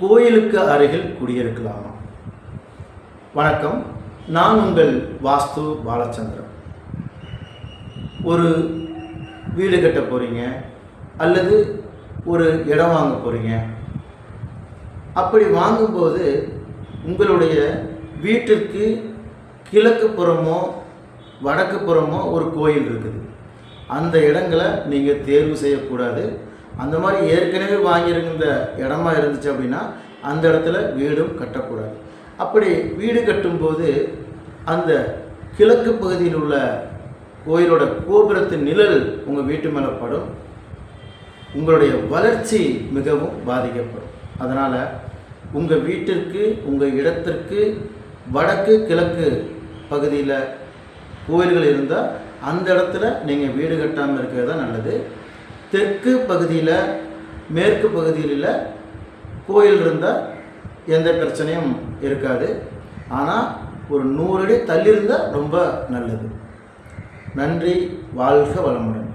கோயிலுக்கு அருகில் குடியிருக்கலாமா. வணக்கம். நான் உங்கள் வாஸ்து பாலச்சந்திரன். ஒரு வீடு கட்ட போகிறீங்க அல்லது ஒரு இடம் வாங்க போகிறீங்க அப்படி வாங்கும்போது உங்களுடைய வீட்டிற்கு கிழக்கு புறமோ வடக்கு புறமோ ஒரு கோயில் இருக்குது. அந்த இடங்களை நீங்கள் தேர்வு செய்யக்கூடாது. அந்த மாதிரி ஏற்கனவே வாங்கியிருந்த இடமா இருந்துச்சு அப்படின்னா அந்த இடத்துல வீடும் கட்டக்கூடாது. அப்படி வீடு கட்டும்போது அந்த கிழக்கு பகுதியில் உள்ள கோயிலோட கோபுரத்தின் நிழல் உங்கள் வீட்டு மேலே படும். உங்களுடைய வளர்ச்சி மிகவும் பாதிக்கப்படும். அதனால் உங்கள் வீட்டிற்கு உங்கள் இடத்திற்கு வடக்கு கிழக்கு பகுதியில் கோயில்கள் இருந்தால் அந்த இடத்துல நீங்கள் வீடு கட்டாமல் இருக்கிறது தான் நல்லது. தெற்கு பகுதியில் மேற்கு பகுதியில் கோயில் இருந்தால் எந்த பிரச்சனையும் இருக்காது. ஆனால் ஒரு நூறு அடி தள்ளி இருந்தால் ரொம்ப நல்லது. நன்றி வாழ்க வளமுடன்.